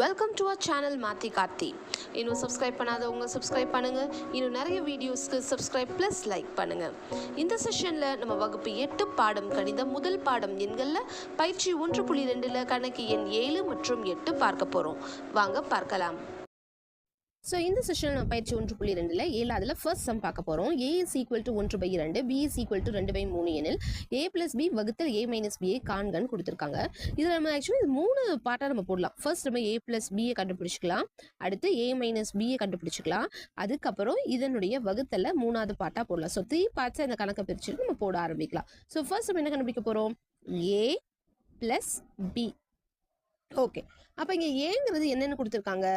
Welcome to our channel மாத்தி கார்த்தி இன்னும் subscribe பண்ணாதவங்க சப்ஸ்கிரைப் பண்ணுங்க. இன்னும் நிறைய வீடியோஸ்க்கு சப்ஸ்கிரைப் ப்ளஸ் லைக் பண்ணுங்கள் இந்த செஷனில் நம்ம வகுப்பு எட்டு பாடம் கணிதம் முதல் பாடம் எண்களில் பயிற்சி ஒன்று புள்ளி ரெண்டில் கணக்கு எண் ஏழு மற்றும் எட்டு பார்க்க போகிறோம் வாங்க பார்க்கலாம். ஸோ இந்த செஷனில் நம்ம பயிற்சி ஒன்று புள்ளி ரெண்டில் ஏழாவதுல ஃபர்ஸ்ட் சம் பார்க்க போகிறோம் ஏ இஸ் ஈக்குவல் டு ஒன்று பை ரெண்டு பி இஸ் ஈக்குவல் டு ரெண்டு பை மூணு எனில் ஏ பிளஸ் பி வகுத்தல் ஏ மைனஸ் பியை காண்கன்னு கொடுத்துருக்காங்க. இதில் நம்ம ஆக்சுவலி இது மூணு பார்ட்டாக நம்ம போடலாம். ஃபர்ஸ்ட் நம்ம ஏ பிளஸ் பியை கண்டுபிடிச்சிக்கலாம். அடுத்து ஏ மைனஸ் பியை கண்டுபிடிச்சிக்கலாம். அதுக்கப்புறம் இதனுடைய வகுத்தல மூணாவது பார்ட்டாக போடலாம். ஸோ த்ரீ பார்ட்ஸை இந்த கணக்கை பிரிச்சுட்டு நம்ம போட ஆரம்பிக்கலாம். ஸோ ஃபர்ஸ்ட் நம்ம என்ன கண்டுபிடிக்க போகிறோம் ஏ ப்ளஸ் பி ஓகே அப்போ இங்கே ஏங்கிறது என்னென்னு கொடுத்துருக்காங்க?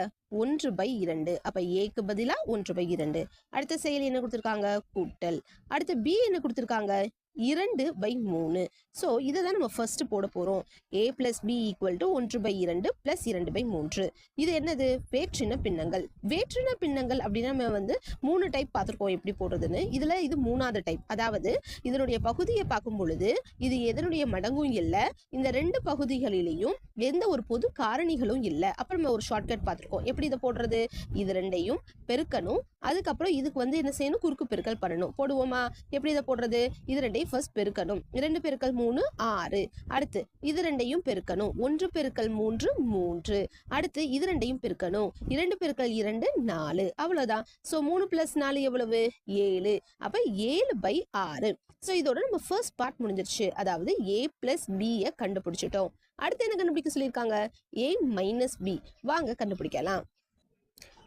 ஒன்று பை இரண்டு. அப்போ ஏக்கு பதிலாக ஒன்று பை இரண்டு. அடுத்த செயல் என்ன கொடுத்துருக்காங்க? கூட்டல். அடுத்த பி என்ன கொடுத்துருக்காங்க? இரண்டு பை மூணு. ஸோ இதை தான் நம்ம ஃபர்ஸ்ட் போட போகிறோம் A plus B equal to ஒன்று பை இரண்டு பிளஸ் இரண்டு பை மூன்று. இது என்னது? வேற்றின பின்னங்கள். வேற்றின பின்னங்கள் அப்படின்னா நம்ம வந்து மூணு டைப் பார்த்துருக்கோம். எப்படி போடுறதுன்னு? இதில் இது மூணாவது டைப் அதாவது இதனுடைய பகுதியை பார்க்கும் பொழுது இது எதனுடைய மடங்கும் இல்லை. இந்த ரெண்டு பகுதிகளிலையும் எந்த ஒரு பொது காரணிகளும் இல்லை. அப்புறம் நம்ம ஒரு ஷார்ட்கட் பார்த்துருக்கோம். எப்படி இதை போடுறது? இது ரெண்டையும் பெருக்கணும். அதுக்கப்புறம் இதுக்கு வந்து என்ன செய்யணும்? குறுக்கு பெருக்கல் பண்ணணும். போடுவோமா? எப்படி இதை போடுறது? இது ரெண்டையும் ஃபர்ஸ்ட் பெருக்கணும். இரண்டு பெருக்கல் மூணு ஆறு. அடுத்து இது ரெண்டையும் பெருக்கணும். ஒன்று பெருக்கல் மூன்று மூன்று. அடுத்து இது ரெண்டையும் பெருக்கணும். இரண்டு பெருக்கல் இரண்டு நாலு. அவ்வளவுதான். ஸோ மூணு பிளஸ் நாலு எவ்வளவு? ஏழு. அப்ப ஏழு பை ஆறு. ஸோ இதோட நம்ம ஃபர்ஸ்ட் பார்ட் முடிஞ்சிருச்சு. அதாவது ஏ பிளஸ் பியை கண்டுபிடிச்சிட்டோம். அடுத்து என்ன கண்டுபிடிக்க சொல்லியிருக்காங்க? ஏ மைனஸ் பி வாங்க கண்டுபிடிக்கலாம்.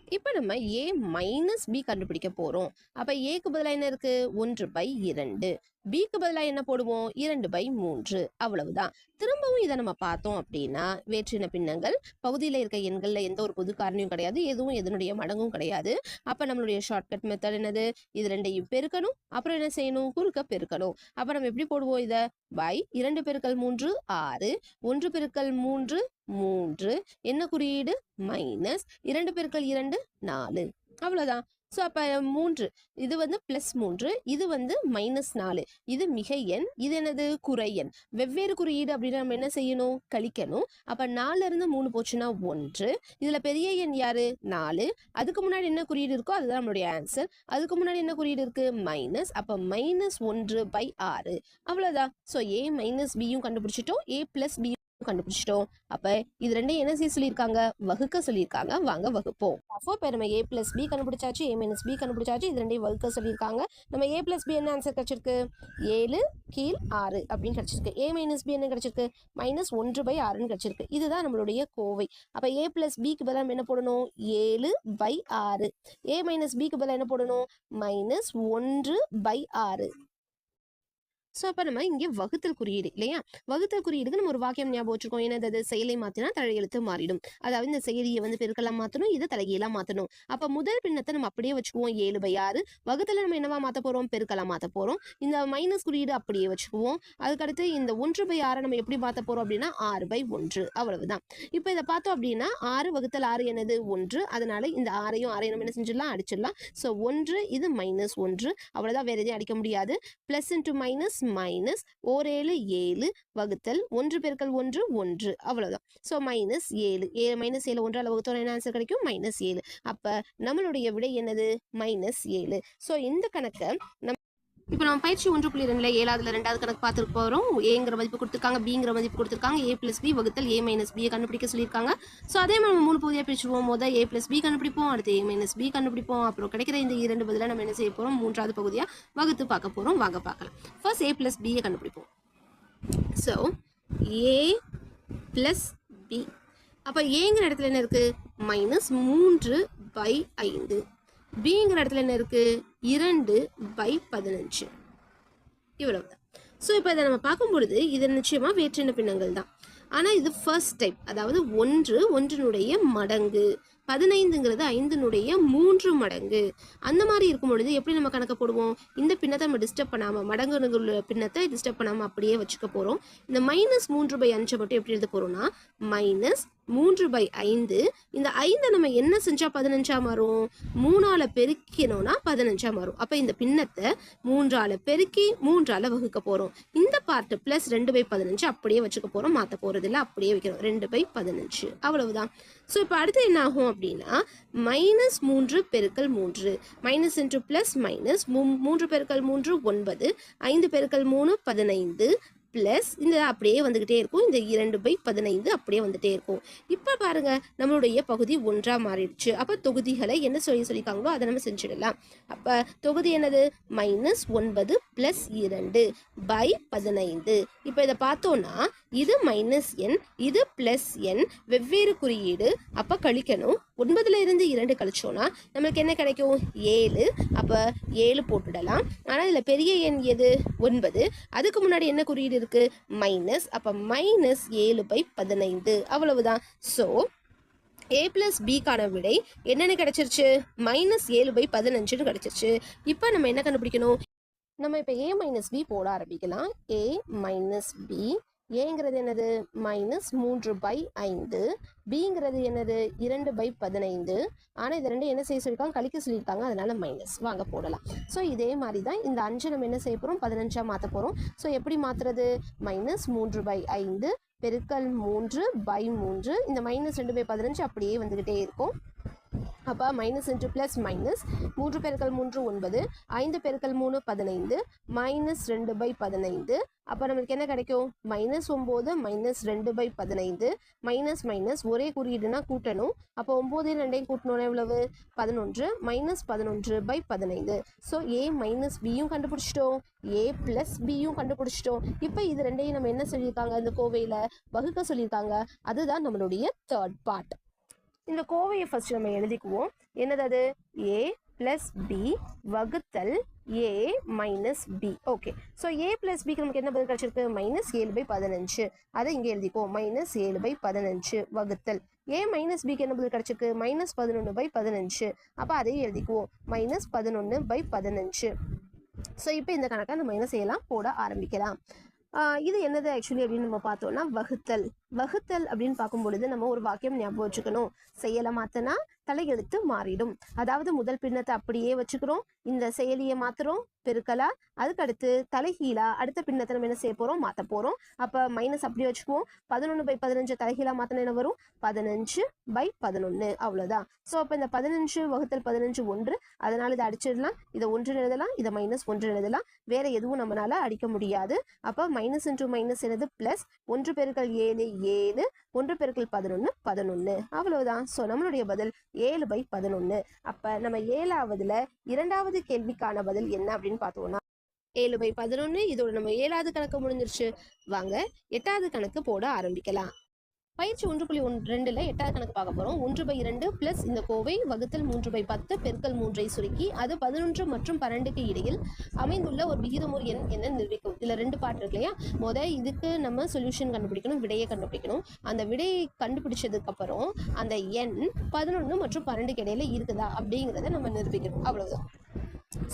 இப்போ நம்ம ஏ மைனஸ் பி கண்டுபிடிக்க போகிறோம் அப்போ ஏக்கு பதிலாக என்ன இருக்குது ஒன்று பை இரண்டு. பிக்கு பதிலாக என்ன போடுவோம்? இரண்டு பை மூன்று. அவ்வளவுதான். திரும்பவும் இதை நம்ம பார்த்தோம் அப்படின்னா வேற்றின பின்னங்கள் பகுதியில் இருக்க எண்களில் எந்த ஒரு புது காரணியும் கிடையாது. எதுவும் எதனுடைய மடங்கும் கிடையாது. அப்போ நம்மளுடைய ஷார்ட்கட் மெத்தட் என்னது? இது ரெண்டையும் பெருக்கணும். அப்புறம் என்ன செய்யணும்? குறுக்க பெருக்கணும். அப்போ நம்ம எப்படி போடுவோம் இதை? பை இரண்டு பெருக்கல் மூன்று ஆறு. ஒன்று பெருக்கல் மூன்று மூன்று. என்ன குறியீடு? மைனஸ் இரண்டு பெருக்கள் இரண்டு நாலு. அவ்வளோதான் ஸோ அப்போ மூன்று. இது வந்து ப்ளஸ் மூன்று. இது வந்து மைனஸ் நாலு. இது மிகை எண். இது என்னது? குறை எண். வெவ்வேறு குறியீடு அப்படின்னு நம்ம என்ன செய்யணும்? கழிக்கணும். அப்போ நாலுல இருந்து மூணு போச்சுன்னா ஒன்று. இதில் பெரிய எண் யாரு? நாலு. அதுக்கு முன்னாடி என்ன குறியீடு இருக்கோ அதுதான் நம்மளுடைய ஆன்சர் அதுக்கு முன்னாடி என்ன குறியீடு இருக்கு? மைனஸ் அப்போ மைனஸ் ஒன்று பை ஆறு. அவ்வளோதான் ஸோ ஏ மைனஸ் பியும் கண்டுபிடிச்சிட்டோம். ஏ ப்ளஸ் பியும் கண்டுபிடிச்சிட்டோம். அப்ப இது ரெண்டையும் என்ன செய்ய சொல்லியிருக்காங்க? வகுக்க சொல்லியிருக்காங்க. வாங்க வகுப்போம். அப்போ இப்போ நம்ம ஏ பிளஸ் பி கண்டுபிடிச்சாச்சு. ஏ மைனஸ் பி கண்டுபிடிச்சாச்சு. இது ரெண்டையும் வகுக்க சொல்லியிருக்காங்க. நம்ம ஏ பிளஸ் பி என்ன ஆன்சர் கிடைச்சிருக்கு? ஏழு கீழ் ஆறு அப்படின்னு கிடைச்சிருக்கு. ஏ மைனஸ் பி என்ன கிடைச்சிருக்கு? மைனஸ் ஒன்று பை ஆறுன்னு கிடைச்சிருக்கு. இதுதான் நம்மளுடைய கோவை. அப்போ ஏ பிளஸ் பிக்கு பதிலாக என்ன போடணும்? ஏழு பை ஆறு. ஏ மைனஸ் பிக்கு பதிலாக என்ன போடணும்? மைனஸ் ஒன்று பை ஆறு. ஸோ அப்போ நம்ம இங்கே வகுத்தல் குறியீடு இல்லையா? வகுத்தல் குறியீடுக்கு நம்ம ஒரு வாக்கியம் ஞாபகம் வச்சிருக்கோம் என்னது அது? செயலை மாற்றினா தலையெழுத்து மாறிடும். அதாவது இந்த செயலியை வந்து பெருக்கலாம் மாற்றணும் இதை தலைகீழாக மாற்றணும். அப்போ முதல் பின்னத்தை நம்ம அப்படியே வச்சுக்குவோம். ஏழு பை ஆறு. வகுத்தில் நம்ம என்னவா மாற்ற போகிறோம் பெருக்கலாம் மாற்ற போகிறோம் இந்த மைனஸ் குறியீடு அப்படியே வச்சுக்குவோம். அதுக்கடுத்து இந்த ஒன்று பை ஆறை நம்ம எப்படி மாற்ற போகிறோம் அப்படின்னா ஆறு பை ஒன்று. அவ்வளவுதான். இப்போ இதை பார்த்தோம் அப்படின்னா ஆறு வகுத்தல் ஆறு என்னது? ஒன்று. அதனால இந்த ஆறையும் ஆறையும் நம்ம என்ன செஞ்சிடலாம்? அடிச்சிடலாம். ஸோ ஒன்று இது மைனஸ் ஒன்று. அவ்வளோதான் வேற எதையும் அடிக்க முடியாது. ப்ளஸ் இன்ட்டு மைனஸ் மைனஸ் ஓர் ஏழு ஏழு வகுத்தல் ஒன்று பெருக்கல் ஒன்று ஒன்று. அவ்வளவுதான். ஸோ மைனஸ் ஏழு. ஏழு மைனஸ் ஏழு ஒன்றால் வகுத்தோம் என்ன ஆன்சர் கிடைக்கும்? மைனஸ் ஏழு. அப்போ நம்மளுடைய விடை என்னது? மைனஸ் ஏழு. ஸோ இந்த கணக்கை நம்ம இப்போ நம்ம பயிற்சி ஒன்று புள்ளி ரெண்டில் ஏழாவதுல ரெண்டாவது கணக்கு பார்த்துட்டு போகிறோம் ஏங்கிற மதிப்பு கொடுத்துருக்காங்க பிங்கிற மதிப்பு கொடுத்துருக்காங்க ஏ பிளஸ் பி வகுத்தல் ஏ மைனஸ் பியை கண்டுபிடிக்க சொல்லியிருக்காங்க. ஸோ அதே மாதிரி நம்ம மூணு பகுதியாக பிரிச்சுருவோம் முதல் ஏ பிளஸ் பி கண்டுபிடிப்போம் அடுத்து ஏ மைனஸ் பி கண்டுபிடிப்போம். அப்புறம் கிடைக்கிற இந்த இரண்டு பதிலாக நம்ம என்ன செய்ய போகிறோம் மூன்றாவது பகுதியாக வகுத்து பார்க்க போகிறோம் வாங்க பார்க்கலாம். ஃபர்ஸ்ட் ஏ ப்ளஸ் பியை கண்டுபிடிப்போம். ஸோ ஏ ப்ளஸ் பி அப்போ ஏங்கிற இடத்துல என்ன இருக்குது மைனஸ் மூன்று பை ஐந்து. பிங்கிற இடத்துல என்ன இருக்குது இரண்டு பை பதினஞ்சு. இவ்வளவுதான். ஸோ இப்போ இதை நம்ம பார்க்கும் பொழுது இது நிச்சயமாக வேற்றின பின்னங்கள் தான் ஆனால் இது ஃபர்ஸ்ட் டைப் அதாவது ஒன்று ஒன்றினுடைய மடங்கு. பதினைந்துங்கிறது ஐந்தினுடைய மூன்று மடங்கு. அந்த மாதிரி இருக்கும் பொழுது எப்படி நம்ம கணக்கு போடுவோம்? இந்த பின்னத்தை நம்ம டிஸ்டர்ப் பண்ணாமல் மடங்கு உள்ள பின்னத்தை டிஸ்டர்ப் பண்ணாமல் அப்படியே வச்சுக்க போகிறோம் இந்த மைனஸ் மூன்று பை அஞ்சை மட்டும் எப்படி எழுத போகிறோம்னா மைனஸ் மூன்று பை ஐந்து. இந்த ஐந்தை நம்ம என்ன செஞ்சால் பதினஞ்சா மாறும்? மூணால பெருக்கினோம்னா பதினஞ்சா மாறும். அப்போ இந்த பின்னத்தை மூன்றால பெருக்கி மூன்றால் வகுக்க போகிறோம் இந்த பார்ட்டு ப்ளஸ் ரெண்டு பை பதினஞ்சு அப்படியே வச்சுக்க போகிறோம் மாற்ற போகிறதில்ல அப்படியே வைக்கிறோம். ரெண்டு பை பதினஞ்சு. அவ்வளவுதான். ஸோ இப்போ அடுத்து என்ன ஆகும் அப்படின்னா மைனஸ் மூன்று பெருக்கல் மூன்று. மைனஸ் இன்ட்டு ப்ளஸ் மைனஸ் மூன்று பெருக்கல் மூன்று ஒன்பது. ஐந்து பெருக்கல் மூணு பதினைந்து. ப்ளஸ் இந்த அப்படியே வந்துக்கிட்டே இருக்கும். இந்த இரண்டு பை பதினைந்து அப்படியே வந்துட்டே இருக்கும். இப்போ பாருங்க நம்மளுடைய பகுதி ஒன்றாக மாறிடுச்சு. அப்போ தொகுதிகளை என்ன சொல்லி சொல்லியிருக்காங்களோ அதை நம்ம செஞ்சிடலாம். அப்போ தொகுதி என்னது? மைனஸ் ஒன்பது ப்ளஸ் இரண்டு பை பதினைந்து. இப்போ இதை பார்த்தோன்னா இது மைனஸ் எண் இது ப்ளஸ் எண் வெவ்வேறு குறியீடு. அப்போ கழிக்கணும். ஒன்பதுல இருந்து இரண்டு கழிச்சோன்னா நம்மளுக்கு என்ன கிடைக்கும்? ஏழு. அப்போ ஏழு போட்டுடலாம். ஆனால் இதில் பெரிய எண் எது? ஒன்பது. அதுக்கு முன்னாடி என்ன குறியீடு இருக்கு. மைனஸ் அப்போ மைனஸ் ஏழு பை பதினைந்து. அவ்வளவுதான். ஸோ ஏ பிளஸ் பிக்கான விடை என்னென்னு கிடச்சிருச்சு? மைனஸ் ஏழு பை பதினஞ்சுன்னு கிடச்சிருச்சு. இப்போ நம்ம என்ன கண்டுபிடிக்கணும்? நம்ம இப்போ ஏ மைனஸ் பி போட ஆரம்பிக்கலாம். ஏ மைனஸ் பி ஏங்கிறது என்னது? மைனஸ் மூன்று பை ஐந்து. பிங்கிறது என்னது? இரண்டு பை பதினைந்து. ஆனால் இது ரெண்டு என்ன செய்ய சொல்லியிருக்காங்க? கழிக்க சொல்லியிருக்காங்க. அதனால மைனஸ் வாங்க போடலாம். ஸோ இதே மாதிரி தான் இந்த அஞ்சு நம்ம என்ன செய்ய போகிறோம் பதினஞ்சாக மாற்ற போகிறோம் ஸோ எப்படி மாற்றுறது மைனஸ் மூன்று பை ஐந்து பெருக்கல் மூன்று பை மூன்று. இந்த மைனஸ் ரெண்டு பை பதினஞ்சு அப்படியே வந்துக்கிட்டே இருக்கும். அப்போ மைனஸ் இன்ட்டு ப்ளஸ் மைனஸ் மூன்று பெருக்கல் மூன்று ஒன்பது ஐந்து பெருக்கல் மூணு பதினைந்து மைனஸ் ரெண்டு பை பதினைந்து. அப்போ நம்மளுக்கு என்ன கிடைக்கும்? மைனஸ் ஒம்பது மைனஸ் ரெண்டு பை பதினைந்து மைனஸ் மைனஸ் ஒரே குறியீடுனா கூட்டணும். அப்போ ஒம்பது ரெண்டையும் கூட்டணும்னா எவ்வளவு? பதினொன்று மைனஸ் பதினொன்று பை பதினைந்து. ஸோ ஏ மைனஸ் பியும் கண்டுபிடிச்சிட்டோம். ஏ ப்ளஸ் பியும் கண்டுபிடிச்சிட்டோம். இப்போ இது ரெண்டையும் நம்ம என்ன சொல்லியிருக்காங்க? இந்த கோவையில் வகுக்க சொல்லியிருக்காங்க. அதுதான் நம்மளுடைய தேர்ட் பார்ட் இந்த கோவையை ஃபர்ஸ்ட் நம்ம எழுதிக்குவோம். என்னது அது? ஏ பிளஸ் பி வகுத்தல் A minus B okay so A plus பிக்கு நமக்கு என்ன பதில் கிடைச்சிருக்கு? மைனஸ் ஏழு பை பதினஞ்சு. அதை இங்கே எழுதிக்குவோம். மைனஸ் ஏழு பை பதினஞ்சு வகுத்தல். ஏ மைனஸ் பிக்கு என்ன பதில் கிடைச்சிருக்கு? மைனஸ் பதினொன்று பை பதினஞ்சு. அப்போ அதையும் எழுதிக்குவோம். மைனஸ் பதினொன்று பை பதினஞ்சு. ஸோ இப்போ இந்த கணக்கை நம்ம என்ன செய்யலாம் போட ஆரம்பிக்கலாம். இது என்னது ஆக்சுவலி அப்படின்னு நம்ம பார்த்தோம்னா வகுத்தல். வகுத்தல் அப்படின்னு பார்க்கும் பொழுது நம்ம ஒரு வாக்கியம் ஞாபகம் வச்சுக்கணும். செயலை மாத்தனா தலையெழுத்து மாறிடும். அதாவது முதல் பின்னத்தை அப்படியே வச்சுக்கிறோம். இந்த செயலியை மாத்துறோம். பெருக்கலா அதுக்கடுத்து தலைகீழா அடுத்த பின்னத்தை நம்ம என்ன செய்ய போறோம்? மாத்த போறோம். அப்ப மைனஸ் அப்படியே வச்சுக்குவோம். பதினொன்று பை பதினஞ்சு தலைகீழா மாத்தினா என்ன வரும்? பதினஞ்சு பை பதினொன்று அவ்வளவுதான். ஸோ அப்போ இந்த பதினஞ்சு வகுத்தல் பதினஞ்சு ஒன்று. அதனால இதை அடிச்சிடலாம். இதை ஒன்று எழுதலாம். இதை மைனஸ் ஒன்று எழுதலாம். வேற எதுவும் நம்மளால அடிக்க முடியாது. அப்போ மைனஸ் இன்டூ மைனஸ் என்னது? பிளஸ் ஒன்று பெருக்கள் ஏழு ஏழு ஒன்று பெருக்கல் பதினொன்று பதினொன்று அவ்வளவுதான். ஸோ நம்மளுடைய பதில் ஏழு பை பதினொன்று அப்போ நம்ம ஏழாவதுல இரண்டாவது கேள்விக்கான பதில் என்ன அப்படின்னு பார்த்தோம்னா ஏழு பை பதினொன்று இதோட நம்ம ஏழாவது கணக்கு முடிஞ்சிருச்சு. வாங்க எட்டாவது கணக்கு போட ஆரம்பிக்கலாம். பயிற்சி ஒன்று புள்ளி ஒன் ரெண்டுல எட்டாவது கணக்கு பார்க்க போறோம். ஒன்று பை இரண்டு பிளஸ் இந்த கோவை வகுத்தல் மூன்று பை பத்து பெருக்கல் மூன்றை சுருக்கி அது பதினொன்று மற்றும் பன்னெண்டுக்கு இடையில் அமைந்துள்ள ஒரு விகிதமுறு எண் என்ன நிரூபிக்கும். இதுல ரெண்டு பாட்டு இருக்கு இல்லையா? முத இதுக்கு நம்ம சொல்யூஷன் கண்டுபிடிக்கணும் விடையை கண்டுபிடிக்கணும். அந்த விடையை கண்டுபிடிச்சதுக்கு அப்புறம் அந்த எண் பதினொன்று மற்றும் பன்னெண்டுக்கு இடையில இருக்குதா அப்படிங்கிறத நம்ம நிரூபிக்கணும். அவ்வளவுதான்.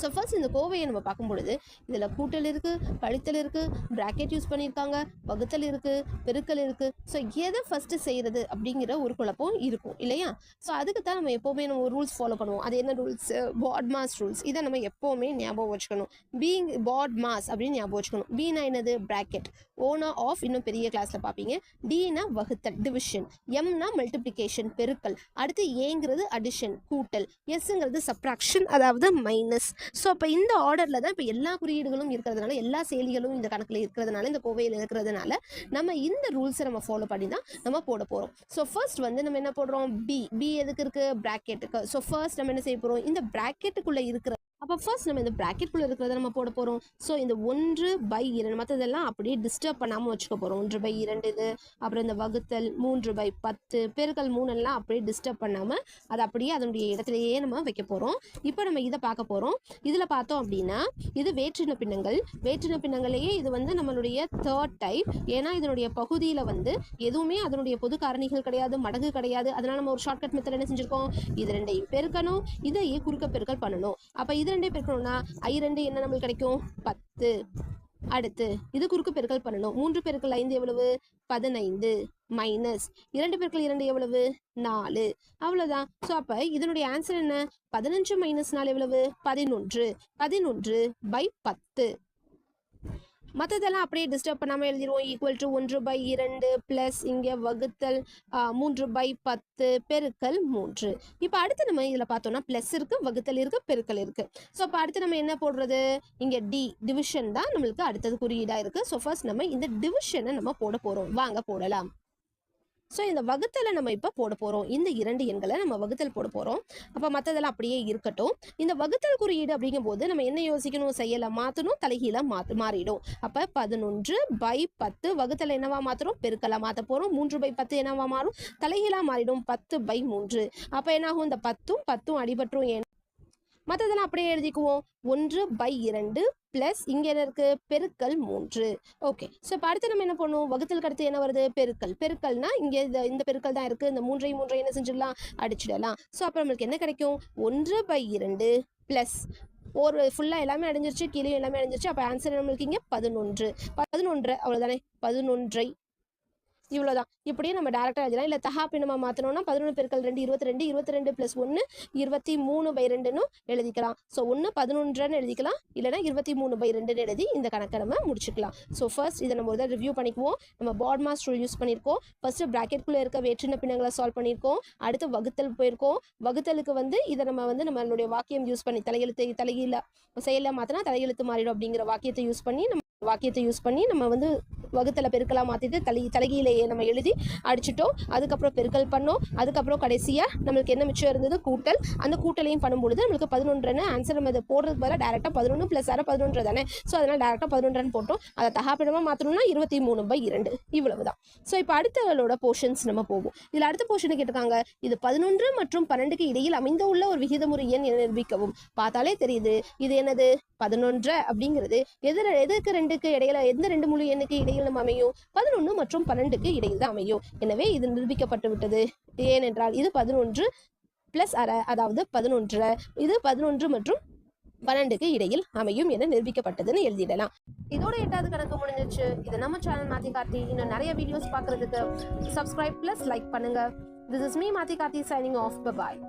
ஸோ ஃபர்ஸ்ட் இந்த கோவையை நம்ம பார்க்கும் பொழுது இதில் கூட்டல் இருக்குது கழித்தல் இருக்குது ப்ராக்கெட் யூஸ் பண்ணியிருக்காங்க வகுத்தல் இருக்குது பெருக்கல் இருக்குது ஸோ எதை ஃபஸ்ட்டு செய்கிறது அப்படிங்கிற ஒரு குழப்பம் இருக்கும் இல்லையா? ஸோ அதுக்கு தான் நம்ம எப்போவுமே நம்ம ரூல்ஸ் ஃபாலோ பண்ணுவோம். அது என்ன ரூல்ஸ் பாட் மாஸ் ரூல்ஸ் இதை நம்ம எப்போவுமே ஞாபகம் வச்சுக்கணும். பீங் பாட் மாஸ் அப்படின்னு ஞாபகம் வச்சுக்கணும். பீனா என்னது? ப்ராக்கெட் ஓனா ஆஃப் இன்னும் பெரிய கிளாஸில் பார்ப்பீங்க. டினா வகுத்தல் டிவிஷன் எம்னா மல்டிப்ளிகேஷன் பெருக்கல். அடுத்து ஏங்கிறது அடிஷன் கூட்டல். எஸ்ங்கிறது சப்ராக்ஷன் அதாவது மைனஸ் ஸோ அப்போ இந்த ஆர்டரில் தான் இப்போ எல்லா குறியீடுகளும் இருக்கிறதுனால எல்லா செயலிகளும் இந்த கணக்கில் இருக்கிறதுனால இந்த கோவையில் இருக்கிறதுனால நம்ம இந்த ரூல்ஸை நம்ம ஃபாலோ பண்ணி தான் நம்ம போட போகிறோம் ஸோ ஃபர்ஸ்ட் வந்து நம்ம என்ன போடுறோம்? பி பி எதுக்கு இருக்கு? ப்ராக்கெட்டுக்கு ஸோ ஃபர்ஸ்ட் நம்ம என்ன செய்ய போகிறோம் இந்த ப்ராக்கெட்டுக்குள்ளே இருக்கிற அப்போ ஃபர்ஸ்ட் நம்ம இந்த ப்ராக்கெட்குள்ளே இருக்கிறத நம்ம போட போகிறோம் ஸோ இந்த ஒன்று பை இரண்டு மற்றதெல்லாம் அப்படியே டிஸ்டர்ப் பண்ணாமல் வச்சுக்க போகிறோம் ஒன்று பை இரண்டு இது அப்புறம் இந்த வகுத்தல் மூன்று பை பத்து பெருக்கல் மூணெல்லாம் அப்படியே டிஸ்டர்ப் பண்ணாமல் அதை அப்படியே அதனுடைய இடத்துலையே நம்ம வைக்க போகிறோம் இப்போ நம்ம இதை பார்க்க போகிறோம் இதில் பார்த்தோம் அப்படின்னா இது வேற்றின பின்னங்கள். வேற்றின பின்னங்களையே இது வந்து நம்மளுடைய தேர்ட் டைப் ஏன்னா இதனுடைய பகுதியில் வந்து எதுவுமே அதனுடைய பொது காரணிகள் கிடையாது மடங்கு கிடையாது. அதனால் நம்ம ஒரு ஷார்ட்கட் மெத்தட் என்ன செஞ்சுருக்கோம்? இது ரெண்டையும் பெருக்கணும் இதையே குறுக்க பெருக்கல் பண்ணணும். அப்போ இது ரெண்டையும் பெருக்கணும்னா ஐ ரெண்டு என்ன நம்மளுக்கு கிடைக்கும்? பத்து. அடுத்து இது குறுக்கு பெருக்கல் பண்ணணும். மூன்று பெருக்கல் ஐந்து எவ்வளவு? பதினைந்து. மைனஸ் இரண்டு பெருக்கள் இரண்டு எவ்வளவு? நாலு. அவ்வளவுதான். ஸோ அப்போ இதனுடைய ஆன்சர் என்ன? பதினஞ்சு மைனஸ் நாலு எவ்வளவு? பதினொன்று. பதினொன்று பை பத்து. மற்றதெல்லாம் அப்படியே டிஸ்டர்ப் பண்ணாமல் எழுதிடுவோம் ஈக்குவல் டு ஒன்று பை இரண்டு ப்ளஸ் இங்கே வகுத்தல் மூன்று பை பத்து பெருக்கல் மூன்று. இப்போ அடுத்து நம்ம இதில் பார்த்தோம்னா ப்ளஸ் இருக்குது வகுத்தல் இருக்குது பெருக்கல் இருக்குது ஸோ அப்போ அடுத்து நம்ம என்ன போடுறது? இங்கே டி டிவிஷன் தான் நம்மளுக்கு அடுத்தது குறியீடாக இருக்குது ஸோ ஃபர்ஸ்ட் நம்ம இந்த டிவிஷனை நம்ம போட போகிறோம் வாங்க போடலாம். ஸோ இந்த வகுத்தலை நம்ம இப்போ போட போகிறோம் இந்த இரண்டு எண்களை நம்ம வகுத்தல் போட போகிறோம் அப்போ மற்றதெல்லாம் அப்படியே இருக்கட்டும். இந்த வகுத்தல் குறியீடு அப்படிங்கும்போது நம்ம என்ன யோசிக்கணும்? செயலை மாற்றணும் தலைகீழ மாற்று மாறிடும். அப்போ பதினொன்று பை பத்து வகுத்தல் என்னவா மாற்றுறோம் பெருக்கலாக மாற்ற போகிறோம் மூன்று பை பத்து என்னவா மாறும்? தலைகீழாக மாறிடும். பத்து பை மூன்று. அப்போ என்னாகும்? இந்த பத்தும் பத்தும் அடிபற்றும் ஏன் மற்றதெல்லாம் அப்படியே எழுதிக்குவோம். ஒன்று பை இரண்டு ப்ளஸ் இங்கே என்ன இருக்குது பெருக்கல் மூன்று. ஓகே ஸோ இப்போ அடுத்து நம்ம என்ன பண்ணுவோம்? வகுத்தலுக்கு அடுத்து என்ன வருது? பெருக்கல். பெருக்கல்னா இங்கே இந்த இந்த பெருக்கல் தான் இருக்குது இந்த மூன்றையும் மூன்றையும் என்ன செஞ்சிடலாம்? அடிச்சிடலாம். ஸோ அப்போ நம்மளுக்கு என்ன கிடைக்கும்? ஒன்று பை இரண்டு ப்ளஸ் ஒரு ஃபுல்லாக எல்லாமே அடைஞ்சிருச்சு. கீழே எல்லாமே அடைஞ்சிருச்சு. அப்போ ஆன்சர் நம்மளுக்கு இங்கே பதினொன்று. பதினொன்று அவ்வளோதானே பதினொன்றை இவ்வளோதான் இப்படியே நம்ம டேரெக்டாக எழுதலாம் இல்லை தஹாப்பி நம்ம மாற்றணும்னா பதினொன்று பெருக்கள் ரெண்டு இருபத்தி ரெண்டு இருபத்தி ரெண்டு ப்ளஸ் ஒன்று இருபத்தி மூணு பை ரெண்டுன்னு எழுதிக்கலாம். ஸோ ஒன்று பதினொன்றுன்னு எழுதிக்கலாம். இல்லைனா இருபத்தி மூணு பை ரெண்டுன்னு எழுதி இந்த கணக்கை நம்ம முடிச்சுக்கலாம். ஸோ ஃபர்ஸ்ட் இதை நம்ம ஒரு தான் ரிவ்யூ பண்ணிக்குவோம். நம்ம பாட் மாஸ்டர் யூஸ் பண்ணியிருக்கோம். ஃபர்ஸ்ட் ப்ராக்கெட்குள்ளே இருக்க வேற்றின பின்னங்களை சால்வ் பண்ணியிருக்கோம். அடுத்து வகுத்தல் போயிருக்கோம். வகுத்தலுக்கு வந்து இதை நம்ம வந்து நம்மளுடைய வாக்கியம் யூஸ் பண்ணி தலையெழுத்து தலைகீழ செயலில் மாற்றினா தலையெழுத்து மாறிடும் அப்படிங்கிற வாக்கியத்தை யூஸ் பண்ணி நம்ம வாக்கியத்தை யூஸ் பண்ணி நம்ம வந்து வகுத்தலை பெருக்கலாம் மாற்றிட்டு தலை தலைகீழையே நம்ம எழுதி அடிச்சிட்டோம். அதுக்கப்புறம் பெருக்கல் பண்ணோம். அதுக்கப்புறம் கடைசியாக நம்மளுக்கு என்ன மிச்சம் இருந்தது? கூட்டல். அந்த கூட்டலையும் பண்ணும்பொழுது நம்மளுக்கு பதினொன்றுன்னு ஆன்சர் நம்ம இதை போடுறதுக்கு பதிலாக டேரெக்டாக பதினொன்று ப்ளஸ் அரை பதினொன்று தானே. ஸோ அதனால் டேரெக்டாக பதினொன்றுன்னு போட்டோம். அதை தகாப்பிடமாக மாற்றணும்னா இருபத்தி மூணு பை இரண்டு. இவ்வளவு தான் ஸோ இப்போ அடுத்தவளோட போர்ஷன்ஸ் நம்ம போவோம். இதில் அடுத்த போர்ஷனை கேட்டிருக்காங்க. இது பதினொன்று மற்றும் பன்னெண்டுக்கு இடையில் அமைந்த உள்ள ஒரு விகிதமுறை எண் என நிரூபிக்கவும். பார்த்தாலே தெரியுது. இது என்னது? பதினொன்று அப்படிங்கிறது. எது எதுக்கு ரெண்டுக்கு இடையில எந்த ரெண்டு முழு எண்ணுக்கு இடையில் நம்ம அமையும்? பதினொன்று மற்றும் பன்னெண்டுக்கு இடையில் தான் அமையும். எனவே இது நிரூபிக்கப்பட்டு விட்டது. ஏனென்றால் இது பதினொன்று பிளஸ் அரை அதாவது பதினொன்று இது பதினொன்று மற்றும் பன்னெண்டுக்கு இடையில் அமையும் என நிரூபிக்கப்பட்டதுன்னு எழுதிடலாம். இதோட எட்டாவது கணக்கு முடிஞ்சிச்சு. இது நம்ம சேனல் மாத்தி கார்த்தி இன்னும் நிறைய வீடியோஸ் பார்க்கறதுக்கு சப்ஸ்கிரைப் பிளஸ் லைக் பண்ணுங்க. This is me Mathi Karthi signing of bye